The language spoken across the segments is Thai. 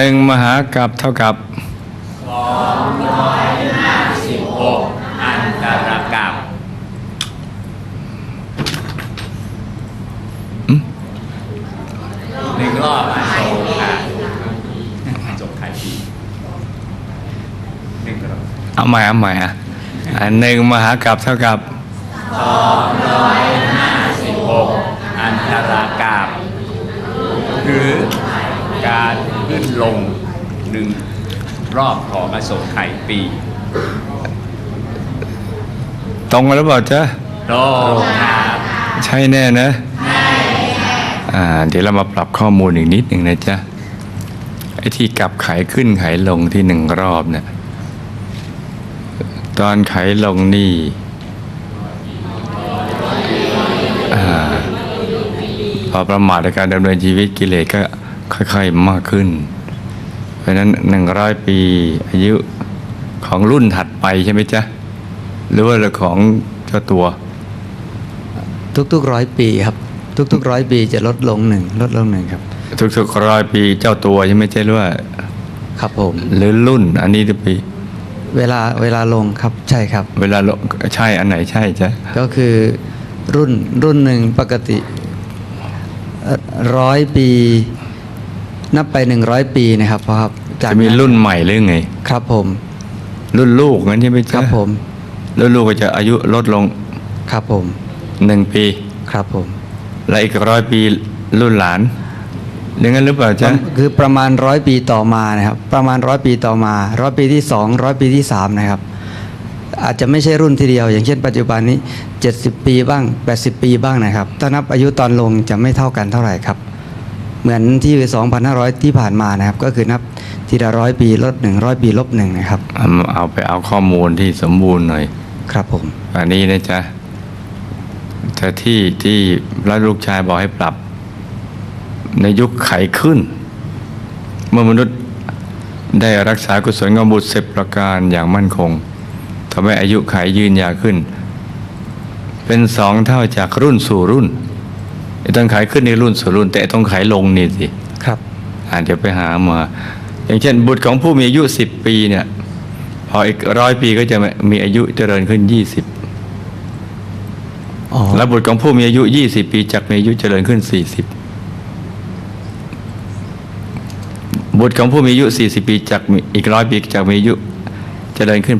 หนึ่งมหากับเท่ากับหกอันตรกับอืมหนึ่งรอบอโศกค่ะจบขายปีหนึ่งรอบเอาใหม่เอาใหม่อะอะหนึ่งมหากับเท่ากับสิบหกอันตรกับหรือการขึ้น ลงหนึ่งรอบของอโศกไข่ปี ตรงกันหรือเปล่าจ๊ะโตครับใช่แน่นะอ่าเดี๋ยวเรามาปรับข้อมูลอีกนิดหนึ่งนะจ๊ะไอ้ที่กลับไขขึ้นไขลงที่หนึ่งรอบเนี่ยตอนไขลงนี่อ่าพอประมาทในการดำเนินชีวิตกิเลสก็ค่อยๆมากขึ้นเพ ราะฉะนั้นหนึ่งร้อยปีอายุของรุ่นถัดไปใช่ไหมจ๊ะ หรือว่าเรื่องของเจ้าตัว ทุกๆร้อยปีครับ ทุกๆร้อยปีจะลดลงหนึ่งลดลงหนึ่งครับ ทุกๆร้อยปีเจ้าตัวใช่ไหมใช่หรือว่าครับผม หรือรุ่นอันนี้ทุกปีเวลาเวลาลงครับใช่ครับ เวลาลงใช่อันไหนใช่จ๊ะก็คือรุ่นรุ่นหนึ่งปกติร้อยปี นับไปหนึ่งร้อยปีนะครับเพราะครับจากจะมีรุ่นใหม่หรือไง ครับผม รุ่นลูกงั้นใช่ไหมคจ๊ะรับผม รุ่นลูกก็จะอายุลดลงครับผม หนึ่งปี ครับผมและอีกร้อยปีรุ่นหลานอย่างนั้นหรือเปล่าจ๊ะคือประมาณร้อยปีต่อมานะครับ ประมาณร้อยปีต่อมาร้อยปีที่สองร้อยปีที่สามนะครับ อาจจะไม่ใช่รุ่นทีเดียว อย่างเช่นปัจจุบันนี้ 70 ปีบ้าง 80 ปีบ้างนะครับ ถ้านับอายุตอนลงจะไม่เท่ากันเท่าไหร่ครับ เหมือนที่ 2,500 ที่ผ่านมานะครับ ก็คือนับทีละร้อยปีลดหนึ่งร้อยปีลบหนึ่งนะครับเอาเอาไปเอาข้อมูลที่สมบูรณ์หน่อย ครับผม อันนี้นะจ๊ะแต่ที่ที่พระลูกชายบอกให้ปรับ ในยุคไขขึ้น เมื่อมนุษย์ได้รักษากุศลกบุตรสิบประการอย่างมั่นคงทำให้อายุไขยืนยาวขึ้น เป็นสองเท่าจากรุ่นสู่รุ่น ไอ้ต้องไขขึ้นในรุ่นสู่รุ่น แต่ไอ้ต้องไขลงนี่สิครับอ่านเดี๋ยวไปหามา อย่างเช่น บุตรของผู้มีอายุสิบปีเนี่ย พออีกร้อยปีก็จะมีอายุเจริญขึ้นยี่สิบอ๋อและบุตรของผู้มีอายุ20ปีจากมีอายุเจริญขึ้น40บุตรของผู้มีอายุ40ปีจากมีอีกร้อยปีจากมีอายุเจริญขึ้น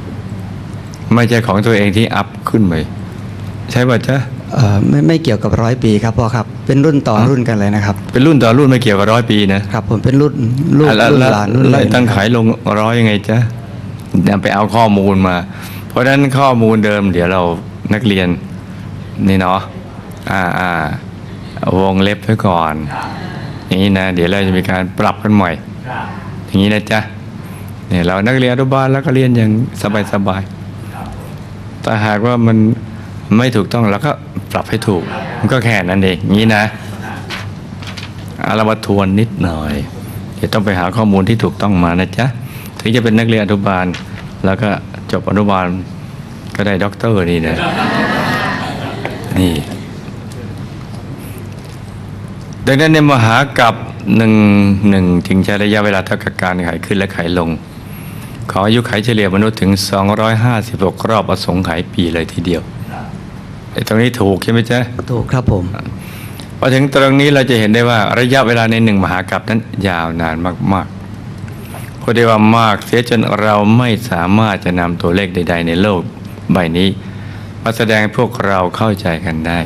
80ไม่ใช่ของตัวเองที่อัพขึ้นไปใช่ป่ะจ๊ะ เอ่อไม่ไม่เกี่ยวกับร้อยปีครับพ่อครับเป็นรุ่นต่อรุ่นกันเลยนะครับเป็นรุ่นต่อรุ่นไม่เกี่ยวกับร้อยปีนะครับ ผมเป็นรุ่นลูกอะแล้วรุ่นแล้วหลานรุ่นแล้วเลยตั้งนะคขารับยลงร้อยยังไงจ๊ะเดี๋ยวไปเอาข้อมูลมา เพราะฉะนั้นข้อมูลเดิม เดี๋ยวเรานักเรียนนี่เนาะอ่าอ่าวงเล็บไว้ก่อนอย่างนี้นะ เดี๋ยวเราจะมีการปรับกันใหม่ครับอย่างนี้นะจ๊ะเนี่ยเรานักเรียนอนุบาลแล้วก็เรียนอย่างสบายๆแต่หากว่ามัน ไม่ถูกต้องเราก็ปรับให้ถูก มันก็แค่นั้นเองอย่างนี้นะเอารามาทวนนิดหน่อยเดี๋ยวต้องไปหาข้อมูลที่ถูกต้องมานะจ๊ะถึงจะเป็นนักเรียนอนุบาล แล้วก็จบอนุบาลก็ได้ด็อกเตอร์นี่นะนี่ดังนั้นในมหากับหนึ่งหนึ่งถึงใช้ระยะเวลาเท่ากับการไขขึ้นและไขลง ขออายุไขเฉลี่ยมนุษย์ถึง 256 รอบอสงไขยปีเลยทีเดียว ตรงนี้ถูกใช่ไหมจ๊ะถูกครับผมพอถึงตรงนี้เราจะเห็นได้ว่าระยะเวลาในหนึ่งมหากรัปนั้นยาวนานมากๆเพราะได้ว่ามากเสียจนเราไม่สามารถจะนำตัวเลขใด ๆ ในโลกใบนี้มาแสดงให้พวกเราเข้าใจกันได้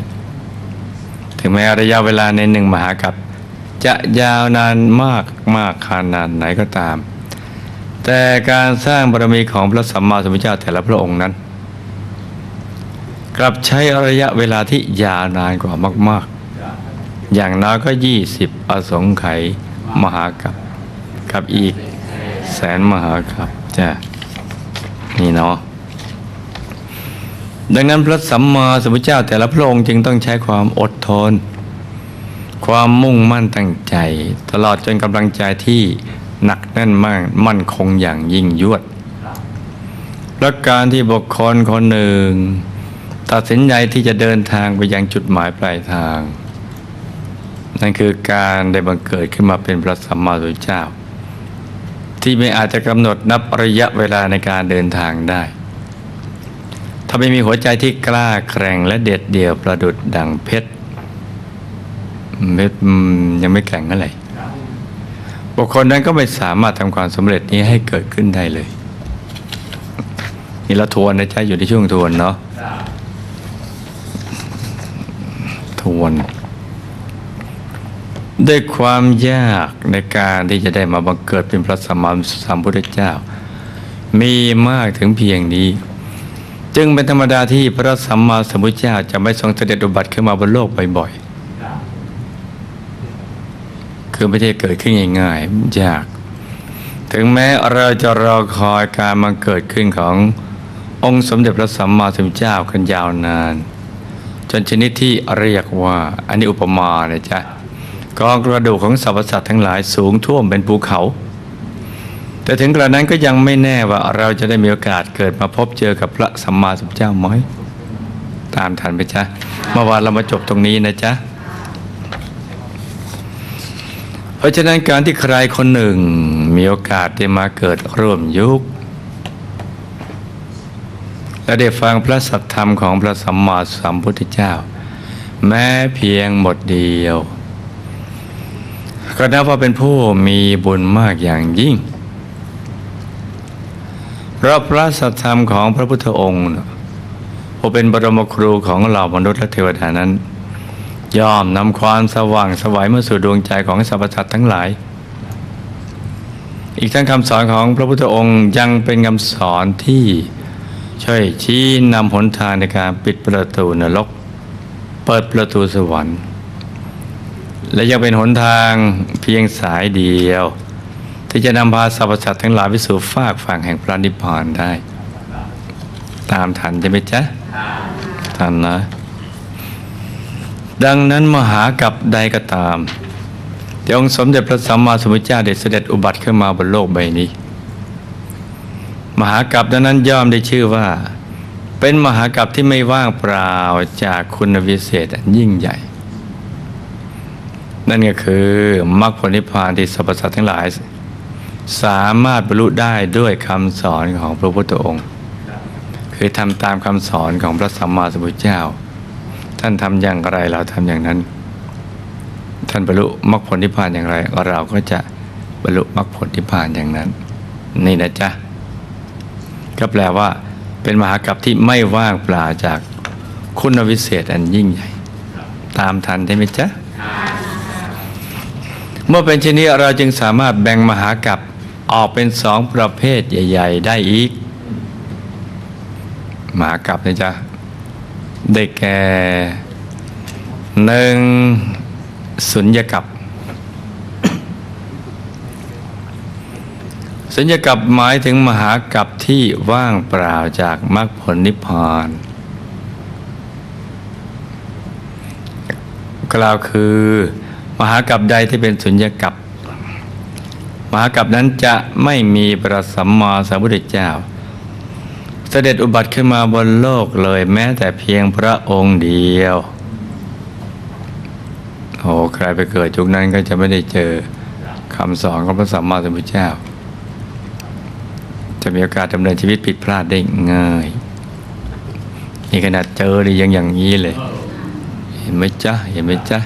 ถึงแม้ระยะเวลาในหนึ่งมหากรัปจะยาวนานมากมากขนาดไหนก็ตาม แต่การสร้างบารมีของพระสัมมาสัมพุทธเจ้าแต่ละพระองค์นั้น กลับใช้ระยะเวลาที่ยาวนานกว่ามาก ๆ อย่างน้อยก็ยี่สิบอสงไขยมหากับกับอีก แสนมหากับจ้ะนี่เนาะดังนั้นพระสัมมาสัมพุทธเจ้าแต่ละพระองค์จึงต้องใช้ความอดทน ความมุ่งมั่นตั้งใจ ตลอดจนกำลังใจที่หนักแน่นมากมั่นคงอย่างยิ่งยวดและการที่บุคคลคนหนึ่ง ตัดสินใจที่จะเดินทางไปยังจุดหมายปลายทาง นั่นคือการได้บังเกิดขึ้นมาเป็นพระสัมมาสัมพุทธเจ้า ที่ไม่อาจจะกำหนดนับระยะเวลาในการเดินทางได้ ถ้าไม่มีหัวใจที่กล้าแกร่งและเด็ดเดี่ยวประดุดดังเพชรเม็ดยังไม่แกร่งเท่าไรบุคคลนั้นก็ไม่สามารถทำความสำเร็จนี้ให้เกิดขึ้นได้เลย นี่เราทวนนะจ๊ะอยู่ในช่วงทวนเนาะทวน ด้วยความยากในการที่จะได้มาบังเกิดเป็นพระสัมมาสัมพุทธเจ้า มีมากถึงเพียงนี้ จึงเป็นธรรมดาที่พระสัมมาสัมพุทธเจ้าจะไม่ทรงเสด็จอุบัติขึ้นมาบนโลกบ่อยๆ คือไม่ได้เกิดขึ้นง่ายๆยาก ถึงแม้เราจะรอคอยการมาเกิดขึ้นขององค์สมเด็จพระสัมมาสัมพุทธเจ้ากันยาวนาน จนชนิดที่เรียกว่าอันนี้อุปมานะจ๊ะ กองกระดูกของสรรพสัตว์ทั้งหลายสูงท่วมเป็นภูเขา แต่ถึงกระนั้นก็ยังไม่แน่ว่าเราจะได้มีโอกาสเกิดมาพบเจอกับพระสัมมาสัมพุทธเจ้าไหมตามทันไปจ๊ะเมื่อวานเรามาจบตรงนี้นะจ๊ะเพราะฉะนั้นการที่ใครคนหนึ่งมีโอกาสได้มาเกิดร่วมยุค และได้ฟังพระสัทธรรมของพระสัมมาสัมพุทธเจ้า แม้เพียงบทเดียว ก็นับว่าเป็นผู้มีบุญมากอย่างยิ่ง เพราะพระสัทธรรมของพระพุทธองค์ผู้เป็นบรมครูของเหล่ามนุษย์และเทวดานั้น ย่อมนำความสว่างสวัยมาสู่ดวงใจของสรรพสัตว์ทั้งหลาย อีกทั้งคำสอนของพระพุทธองค์ยังเป็นคำสอนที่ช่วยชี้นำหนทางในการปิดประตูนรก เปิดประตูสวรรค์ และยังเป็นหนทางเพียงสายเดียว ที่จะนำพาสรรพสัตว์ทั้งหลายไปสู่ฟากฝั่งแห่งพระนิพพานได้ ตามทันใช่ไหมจ๊ะทันนะ ดังนั้นมหากับใดก็ตามที่องค์สมเด็จพระสัมมาสัมพุทธเจ้าได้เสด็จอุบัติขึ้นมาบนโลกใบนี้ มหากับนั้นย่อมได้ชื่อว่า เป็นมหากับที่ไม่ว่างเปล่าจากคุณวิเศษอันยิ่งใหญ่ นั่นก็คือมรรคผลนิพพานที่สรรพสัตว์ทั้งหลาย สามารถบรรลุได้ด้วยคำสอนของพระพุทธองค์ คือทำตามคำสอนของพระสัมมาสัมพุทธเจ้า ท่านทำอย่างไรเราทำอย่างนั้น ท่านบรรลุมรรคผลนิพพานอย่างไร เราก็จะบรรลุมรรคผลนิพพานอย่างนั้น นี่นะจ๊ะก็แปลว่า เป็นมหากรัปที่ไม่ว่างเปล่าจากคุณวิเศษอันยิ่งใหญ่ ตามทันได้ไหมจ๊ะ เมื่อเป็นเช่นนี้เราจึงสามารถแบ่งมหากรัปออกเป็นสองประเภทใหญ่ ๆ ได้อีก มหากรัปนะจ๊ะ ได้แก่หนึ่งสุญญกับสุญญกับหมายถึงมหากับที่ว่างเปล่าจากมรรคผลนิพพานกล่าวคือ มหากับใดที่เป็นสุญญากับมหากับนั้นจะไม่มีพระสัมมาสัมพุทธเจ้า เสด็จอุบัติขึ้นมาบนโลกเลยแม้แต่เพียงพระองค์เดียวโอ้ใครไปเกิดจุกนั้นก็จะไม่ได้เจอคำสอนของพระสัมมาสัมพุทธเจ้า จะมีโอกาสดำเนินชีวิตผิดพลาดได้ง่ายนี่ขนาดเจอนี่ยังอย่างนี้เลย เห็นไหมจ๊ะเห็นไหมจ๊ะ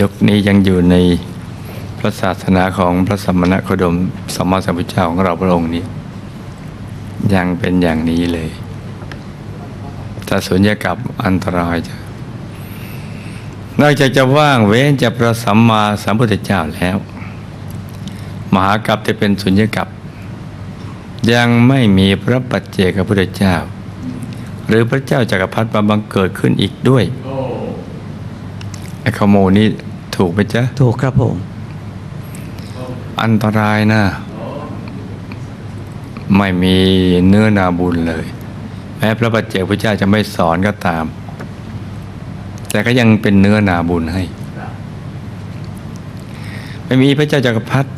ยกนี้ยังอยู่ในพระศาสนาของพระสมณโคดมสัมมาสัมพุทธเจ้าของเราพระองค์นี้ ยังเป็นอย่างนี้เลยถ้าสุญญากับอันตรายจะนอกจากจะว่างเว้นจากพระสัมมาสัมพุทธเจ้าแล้ว มหากัปที่เป็นสุญญากับ ยังไม่มีพระปัจเจกพระพุทธเจ้า หรือพระเจ้าจักรพรรดิมาบังเกิดขึ้นอีกด้วย ไอ้ขโมยนี่ถูกไหมจ๊ะ ถูกครับผม อันตรายนะ ไม่มีเนื้อนาบุญเลย แม้พระปัจเจกพุทธเจ้าจะไม่สอนก็ตาม แต่ก็ยังเป็นเนื้อนาบุญให้ ไม่มีพระเจ้าจักรพรรดิ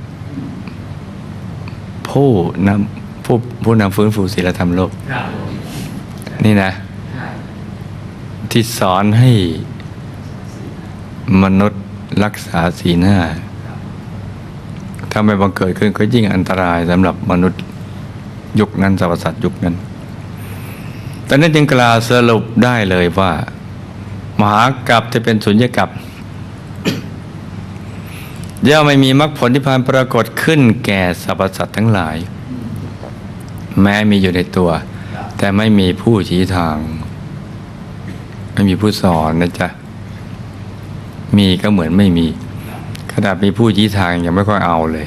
ผู้นำผู้ผู้นำฟื้นฟูศีลธรรมโลกครับนี่นะ ที่สอนให้ มนุษย์รักษาศีลห้า ถ้าไม่บังเกิดขึ้นก็ยิ่งอันตรายสำหรับมนุษย์ยุคนั้นสรรพสัตว์ยุคนั้นตอนนั้นจึงกล่าวสรุปได้เลยว่า มหากัปจะเป็นสุญญากัปย่อมไม่มีมรรคผลที่พานปรากฏขึ้นแก่สรรพสัตว์ทั้งหลาย แม้มีอยู่ในตัว แต่ไม่มีผู้ชี้ทาง ไม่มีผู้สอนนะจ๊ะ มีก็เหมือนไม่มีขนาดมีผู้ชี้ทางยังไม่ค่อยเอาเลย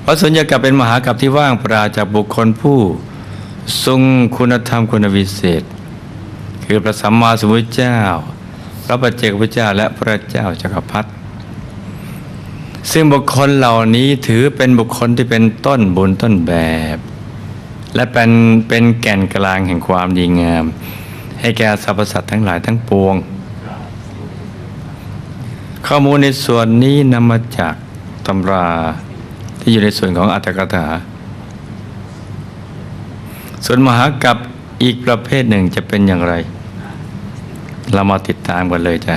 เพราะสุญญากาศเป็นมหากาพย์ที่ว่างปราจากบุคคลผู้ ทรงคุณธรรมคุณวิเศษ คือพระสัมมาสัมพุทธเจ้า พระปัจเจกพุทธเจ้าและพระเจ้าจักรพรรดิซึ่งบุคคลเหล่านี้ถือเป็นบุคคลที่เป็นต้นบุญต้นแบบ และเป็นเป็นแก่นกลางแห่งความดีงาม ให้แก่สรรพสัตว์ทั้งหลายทั้งปวง ข้อมูลในส่วนนี้นำมาจากตำราที่อยู่ในส่วนของอัตถกถา ส่วนมหากัปอีกประเภทหนึ่งจะเป็นอย่างไร เรามาติดตามกันเลยจ้ะ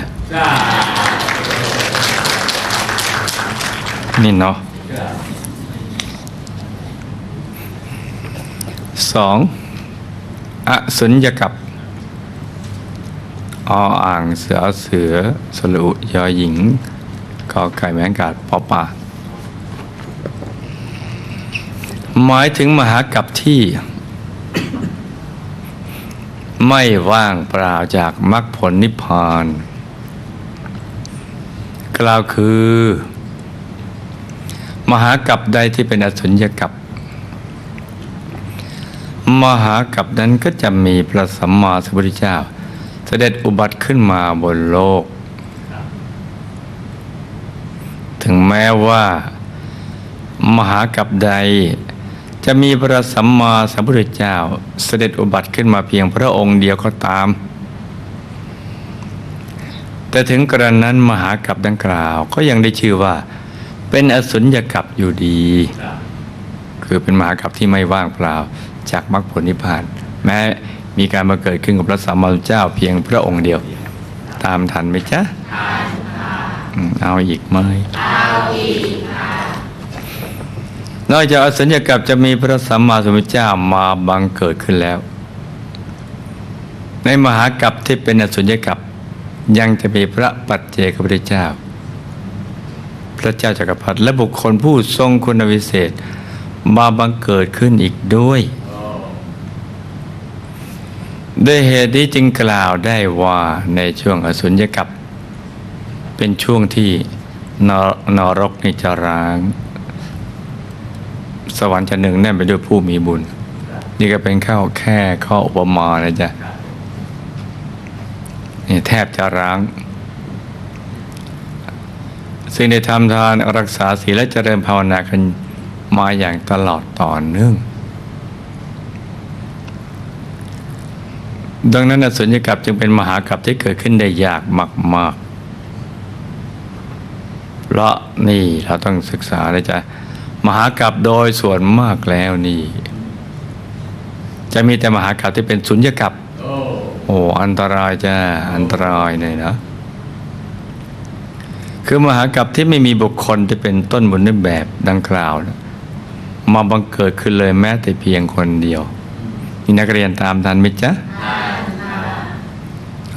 นี่เนาะสองอสุญญกับ ออ่างเสือเสือสลุยอหญิงกอไก่แมงกาดปอปาหมายถึงมหากับที่ ไม่ว่างเปล่าจากมรรคผลนิพพาน กล่าวคือ มหากับใดที่เป็นอสุญญกับมหากับนั้นก็จะมีพระสัมมาสัมพุทธเจ้า เสด็จอุบัติขึ้นมาบนโลก ถึงแม้ว่า มหากับใด จะมีพระสัมมาสัมพุทธเจ้า เสด็จอุบัติขึ้นมาเพียงพระองค์เดียวก็ตาม แต่ถึงกระนั้นมหากับดังกล่าวก็ยังได้ชื่อว่า เป็นอสุญญกับอยู่ดี คือเป็นมหากับที่ไม่ว่างเปล่าจากมรรคผลนิพพานแม้ มีการมาเกิดขึ้นกับพระสัมมาสัมพุทธเจ้าเพียงพระองค์เดียว ตามทันไหมจ๊ะอืมเอาอีกไหมนอกจากอสุญญกับจะมีพระสัมมาสัมพุทธเจ้ามาบังเกิดขึ้นแล้ว ในมหากับที่เป็นอสุญญกับยังจะมีพระปัจเจกพุทธเจ้า พระเจ้าจักรพรรดิและบุคคลผู้ทรงคุณวิเศษ มาบังเกิดขึ้นอีกด้วย ด้วยเหตุนี้จึงกล่าวได้ว่าในช่วงอสุญญกับ เป็นช่วงที่นนรกนี่จร้าง สวรรค์จะหนึ่งแน่นไปด้วยผู้มีบุญ นี่ก็เป็นข้าวแค่ข้ออุปมานะจ๊ะนี่แทบจะร้าง ซึ่งได้ทำทานรักษาศีลและเจริญภาวนากันมาอย่างตลอดต่อเนื่อง ดังนั้นอสุญญกับจึงเป็นมหากรับที่เกิดขึ้นได้ยากมาก ๆ เพราะนี่เราต้องศึกษานะจ๊ะมหากรับโดยส่วนมากแล้วนี่ จะมีแต่มหากรับที่เป็นสุญญกับโอ้อันตรายจ้าอันตรายเลยนะคือมหากรับที่ไม่มีบุคคลที่เป็นต้นบุญในแบบดังกล่าวนะมาบังเกิดขึ้นเลยแม้แต่เพียงคนเดียว นี่นักเรียนตามทันไหมจ๊ะ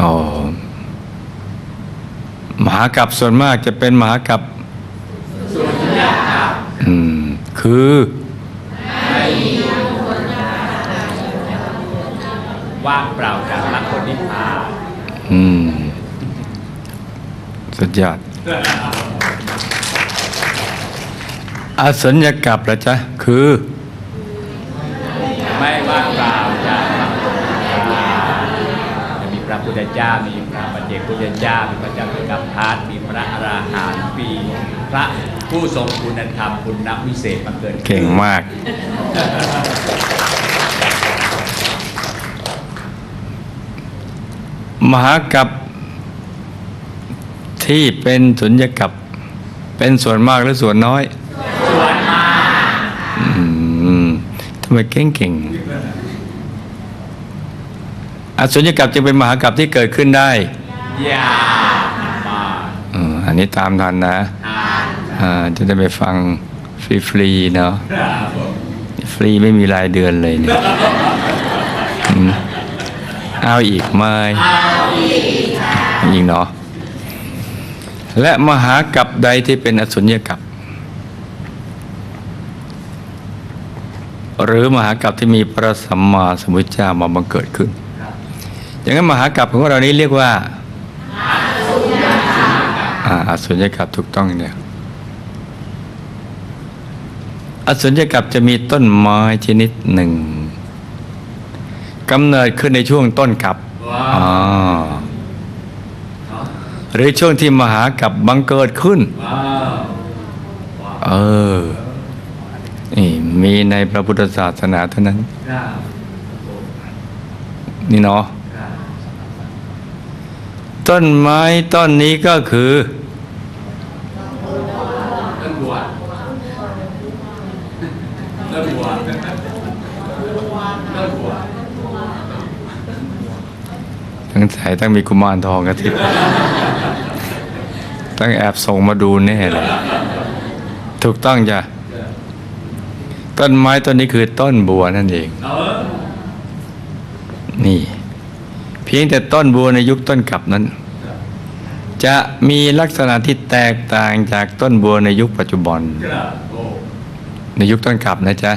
อ๋อมหากรับส่วนมากจะเป็นมหากรับอืม คือว่างเปล่าจากมรรคผลนิพพานอืม สุดยอดอสุญญกับละจ๊ะ คือ ไม่ว่าง ทธเจ้า มีพระปัจเจกพุทธเจ้า มีพระเจ้าจักรพรรดิมีพระอรหันต์มีพระผู้ทรงคุณธรรมคุณวิเศษมาเกิดขึ้นเก่งมาก มหากับที่เป็นสุญญกับเป็นส่วนมากหรือส่วนน้อย ส่วนมากอืมทำไมเก่งเก่ง อสุญญกับจึงเป็นมหากับที่เกิดขึ้นได้ยากมากนนี้ตามทันนะอ่าจะได้ไปฟังฟรีๆเนาะครับผมฟรีไม่มีรายเดือนเลยเนี่ยอืมเอาอีกไหมเอาอีกเนาะและมหากับใดที่เป็นอสุญญกับหรือมหากับที่มีพระสัมมาสัมพุทธเจ้ามาบังเกิดขึ้น อย่างนั้นมหากรับของเรานี้เรียกว่าอาอสุญญกับถูกต้องเนี่ยอสุญญกับจะมีต้นไม้ชนิดหนึ่งกำเนิดขึ้นในช่วงต้นกับหรือช่วงที่มหากับบังเกิดขึ้น เออ นี่มีในพระพุทธศาสนาเท่านั้น นี่เนาะ ต้นไม้ต้นนี้ก็คือต้นบัวต้นบัวต้นบัวทั้งสายต้องมีกุมารทองกระทิบต้องแอบส่งมาดูแน่เลยถูกต้องจ้ะต้นไม้ต้นนี้คือต้นบัวนั่นเองเออนี่ เพียงแต่ต้นบัวในยุคต้นกลับนั้น จะมีลักษณะที่แตกต่างจากต้นบัวในยุคปัจจุบัน ในยุคต้นกลับนะจ๊ะ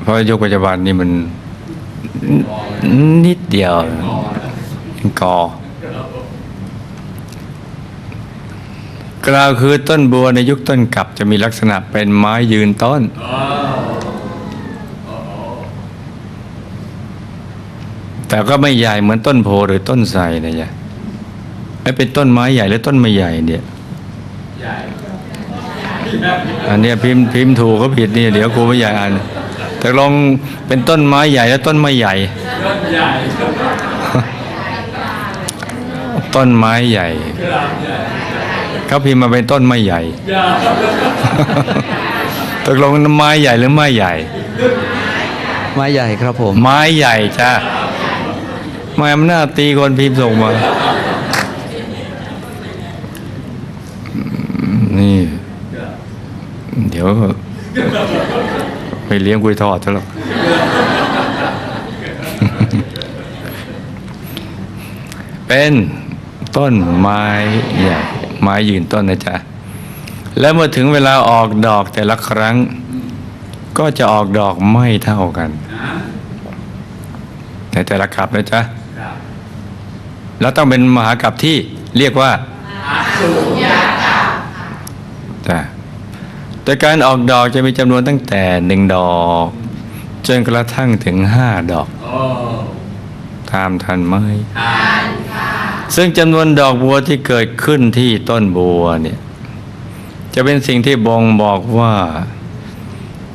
เพราะยุคปัจจุบันนี่มันนิดเดียวกอกล่าวคือต้นบัวในยุคต้นกลับจะมีลักษณะเป็นไม้ยืนต้น แต่ก็ไม่ใหญ่เหมือนต้นโพหรือต้นไทรนะจ๊ะไม่เป็นต้นไม้ใหญ่หรือต้นไม่ใหญ่เนี่ยใหญ่อันเนี้ยพิมพ์พิมพ์ถูกก็ผิดนี่เดี๋ยวครูไม่อยากอ่านแต่ลองเป็นต้นไม้ใหญ่และต้นไม่ใหญ่ต้นใหญ่ต้นไม้ใหญ่เขาพิมพ์มาเป็นต้นไม้ใหญ่ใหญ่ตกลงไม้ใหญ่หรือไม้ใหญ่ ไม้ใหญ่ครับผม ไม้ใหญ่จ้า ไม้อำนาจตีคนพิมพ์ส่งมา นี่ เดี๋ยวไปเลี้ยงกุยทอดซะหรอกเป็นต้นไม้ใหญ่ไม้ยืนต้นนะจ๊ะ แล้วเมื่อถึงเวลาออกดอกแต่ละครั้ง ก็จะออกดอกไม่เท่ากัน ในแต่ละขับนะจ๊ะ แล้วต้องเป็นมหากรัปที่เรียกว่าจ้ะโดยการออกดอกจะมีจำนวนตั้งแต่หนึ่งดอก จนกระทั่งถึงห้าดอกโอ้ตามทันไหมทานซึ่งจำนวนดอกบัวที่เกิดขึ้นที่ต้นบัวเนี่ยจะเป็นสิ่งที่บ่งบอกว่า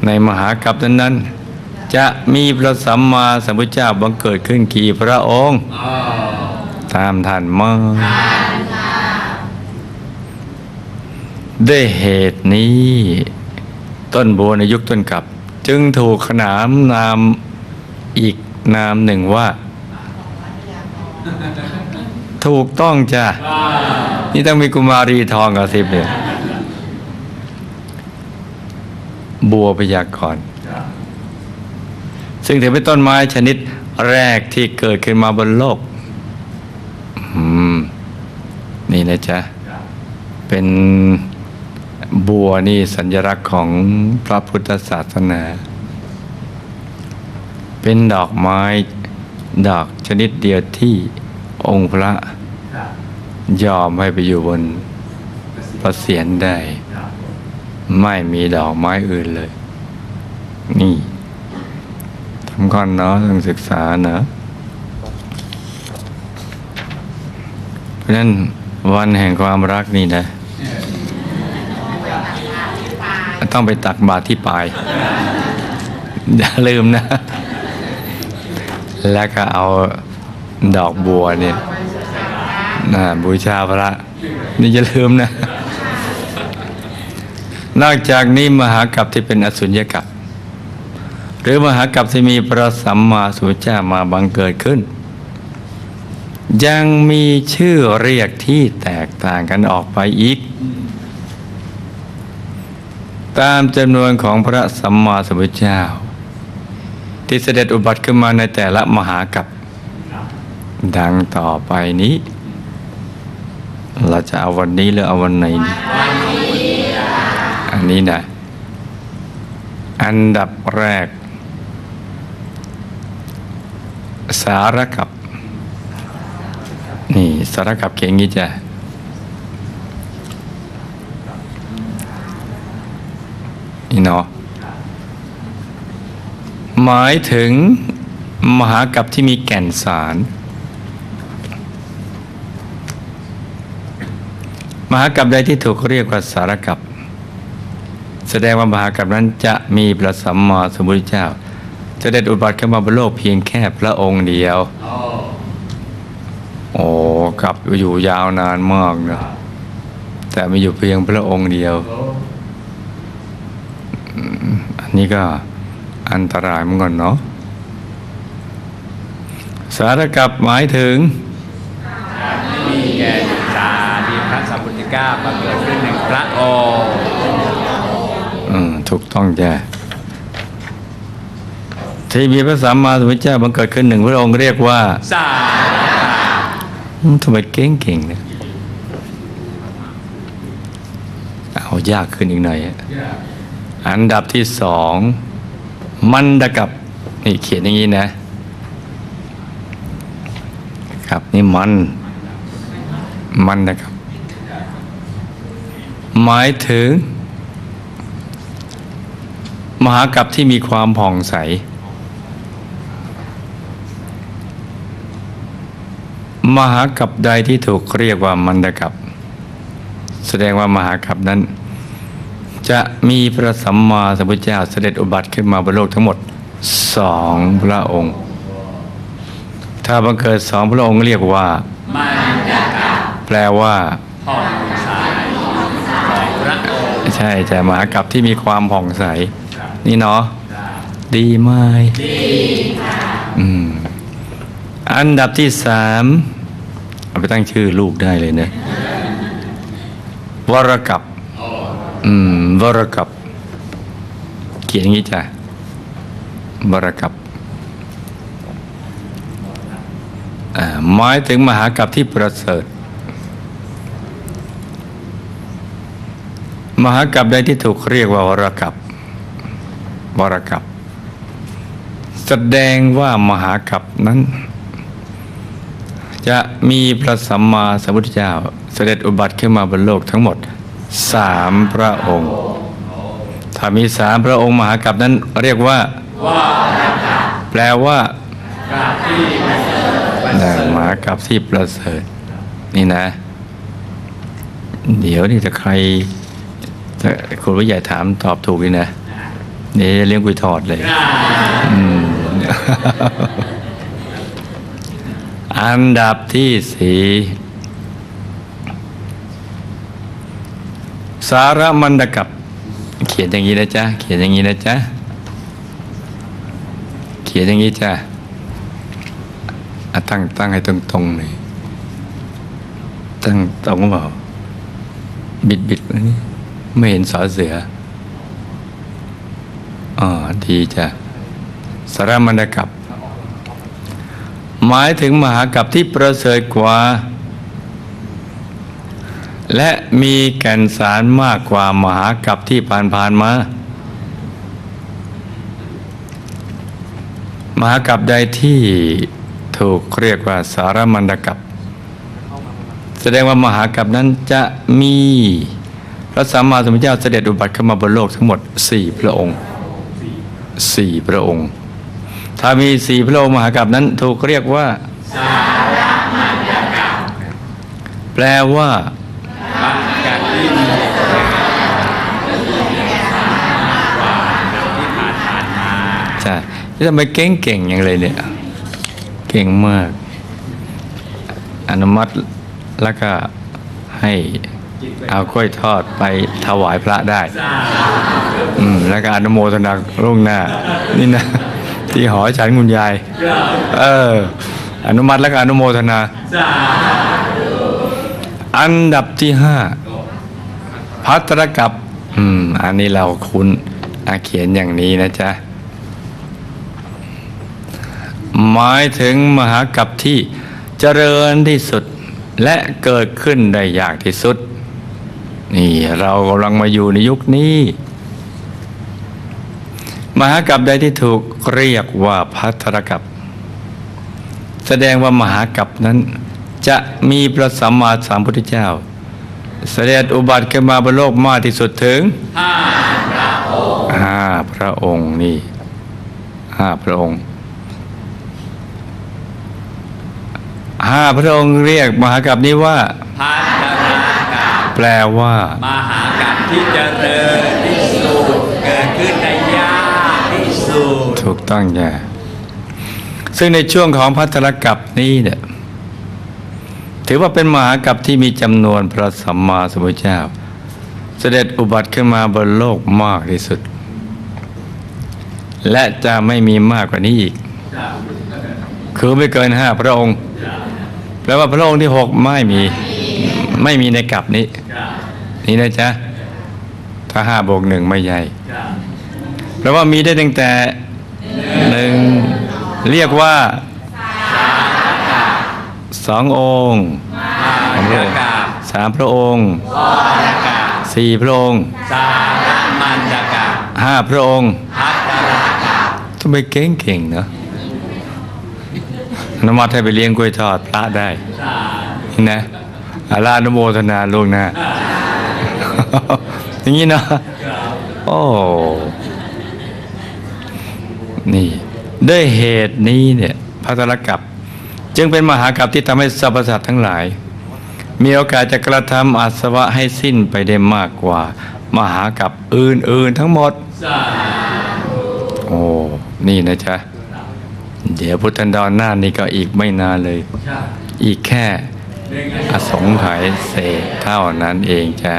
ในมหากรัปนั้น ๆ จะมีพระสัมมาสัมพุทธเจ้าบังเกิดขึ้นกี่พระองค์อ๋อ ตามทันมาด้วยเหตุนี้ ต้นบัวในยุคต้นกลับ จึงถูกขนามนามอีกนามหนึ่งว่า ถูกต้องจ้ะว้านี่ต้องมีกุมารีทองกระซิบเนี่ยบัวพยากรซึ่งถือเป็นต้นไม้ชนิดแรกที่เกิดขึ้นมาบนโลก อืม นี่นะจ๊ะ เป็นบัวนี่สัญลักษณ์ของพระพุทธศาสนา เป็นดอกไม้ดอกชนิดเดียวที่องค์พระยอมให้ไปอยู่บนพระเศียรได้ ไม่มีดอกไม้อื่นเลย นี่สำคัญเนาะต้องศึกษาเนาะเพราะฉะนั้น วันแห่งความรักนี่นะ ต้องไปตักบาตรที่ปลาย อย่าลืมนะ แล้วก็เอาดอกบัวเนี่ยนะบูชาพระ นี่อย่าลืมนะ นอกจากนี้มหากรัปที่เป็นอสุญญกัปหรือมหากรัปที่มีพระสัมมาสัมพุทธเจ้ามาบังเกิดขึ้น ยังมีชื่อเรียกที่แตกต่างกันออกไปอีก ตามจำนวนของพระสัมมาสัมพุทธเจ้า ที่เสด็จอุบัติขึ้นมาในแต่ละมหากัปดังต่อไปนี้ เราจะเอาวันนี้หรือเอาวันไหนอันนี้นะ อันดับแรก สารกับ นี่สารกับเขียนอย่างนี้จ้ะนี่เนาะหมายถึงมหากัปที่มีแก่นสาร มหากัปใดที่ถูกเรียกว่าสารกัปแสดงว่ามหากัปนั้นจะมีพระสัมมาสัมพุทธเจ้าเสด็จอุบัติเข้ามาบนโลกเพียงแค่พระองค์เดียวโอ้ กลับอยู่ยาวนานมากนะแต่มีอยู่เพียงพระองค์เดียว อันนี้ก็อันตรายเหมือนกันเนาะสารกับหมายถึงมีแก่ชามีพระสัมพุทธเจ้ามาเกิดขึ้นหนึ่งพระองค์อืมถูกต้องจ้ะที่มีพระสัมมาสัมพุทธเจ้าบังเกิดขึ้นหนึ่งพระองค์เรียกว่าสาอืม ทำไมเก่งเก่งๆเนี่ยเอายากขึ้นอีกหน่อยอะอันดับที่สองมันดกับ นี่เขียนอย่างนี้นะ ครับนี่มัน มันนะครับ หมายถึง มหากับที่มีความผ่องใส มหากับใดที่ถูกเรียกว่ามันดกับ แสดงว่ามหากับนั้น จะมีพระสัมมาสัมพุทธเจ้าเสด็จอุบัติขึ้นมาบนโลกทั้งหมดสองพระองค์ ถ้าบังเกิดสองพระองค์เรียกว่า แปลว่าพ่อชายของพระองค์ใช่แต่มหากับที่มีความผ่องใส นี่เนาะดีไหมดีค่ะอืมอันดับที่สาม เอาไปตั้งชื่อลูกได้เลยนะ วรกับ อืม วรกับ เขียนอย่างนี้จ้ะ วรกับหมายถึงมหากับที่ประเสริฐ มหากับใดที่ถูกเรียกว่าวรกับวรกับ แสดงว่ามหากับนั้น จะมีพระสัมมาสัมพุทธเจ้าเสด็จอุบัติขึ้นมาบนโลกทั้งหมดสามพระองค์ ถ้ามีสามพระองค์มหากับนั้นเรียกว่า แปลว่านะมากับที่ประเสริฐนี่นะ เดี๋ยวนี่ถ้าใครคุณผู้ใหญ่ถามตอบถูกนี่นะเดี๋ยเลี้ยงกุยทอดเลย อืม อันดับที่สี่สารมันดกับ เขียนอย่างนี้นะจ๊ะ เขียนอย่างนี้นะจ๊ะ เขียนอย่างนี้จ้ะตั้งตั้งให้ตรงตรงๆเลยตั้งตรงเปล่าบิดบิดนี่ไม่เห็นสอเสืออ๋อดีจ้ะสารมันดกับ หมายถึงมหากับที่ประเสริฐกว่า และมีแก่นสารมากกว่ามหากับที่ผ่านๆมา มหากับใดที่ถูกเรียกว่าสารมันดกับแสดงว่ามหากับนั้นจะมีพระสัมมาสัมพุทธเจ้าเสด็จอุบัติเข้ามาบนโลกทั้งหมดสี่พระองค์สี่พระองค์ ถ้ามีสี่พระองค์มหากับนั้นถูกเรียกว่า สารมันดกับแปลว่ามันกันที่มีที่ผ่านผ่านมาใช่ที่ทำไมเก่งเก่งๆอย่างเลยเนี่ย เก่งมาก อนุมัติแล้วก็ให้เอากล้วยทอดไปถวายพระได้ อืม แล้วก็อนุโมทนาล่วงหน้า นี่นะ ที่หอฉันคุณยาย เออ อนุมัติและก็อนุโมทนาสาอันดับที่ห้าพัตรกับ อืม อันนี้เราคุ้นอาเขียนอย่างนี้นะจ๊ะ หมายถึงมหากับที่เจริญที่สุดและเกิดขึ้นได้ยากที่สุด นี่เรากำลังมาอยู่ในยุคนี้ มหากับใดที่ถูกเรียกว่าพัทรกับแสดงว่ามหากับนั้น จะมีพระสัมมาสัมพุทธเจ้า เสด็จอุบัติขึ้นมาบนโลกมากที่สุดถึงห้าพระองค์ห้าพระองค์นี่ห้าพระองค์ห้าพระองค์เรียกมหากับนี้ว่าพัฒนากับแปลว่า มหากับที่เจริญที่สุด ถูกต้องจ้ะซึ่งในช่วงของพัทรกับนี้เนี่ยถือว่าเป็นมหากับที่มีจำนวนพระสัมมาสัมพุทธเจ้า เสด็จอุบัติขึ้นมาบนโลกมากที่สุด และจะไม่มีมากกว่านี้อีก คือไม่เกินห้าพระองค์แปลว่าพระองค์ที่หกไม่มีไม่มีในกับนี้ นี่นะจ๊ะถ้าห้าบวกหนึ่งไม่ใหญ่ ลว่ามีได้ตั้งแต่หนึ่งเรียกว่าสององค์สามพระองค์สามพระองค์สี่พระองค์สารมันดกะห้าพระองค์พัฒนากับทำไมเก่งเก่งๆเนอะอนุมัติให้ไปเลี้ยงกล้วยทอดพระได้นะอารานุโมทนาล่วงหน้าอย่างนี้เนาะโอ้ นี่ด้วยเหตุนี้เนี่ยพระตรกับจึงเป็นมหากรับที่ทำให้สรรพสัตว์ทั้งหลาย มีโอกาสจะกระทำอาสวะให้สิ้นไปได้มากกว่า มหากับอื่นๆทั้งหมดสาโอ้ นี่นะจ๊ะ เดี๋ยวพุทธันดรหน้านี่ก็อีกไม่นานเลย อีกแค่อสงไขยเศษเท่านั้นเองจ้า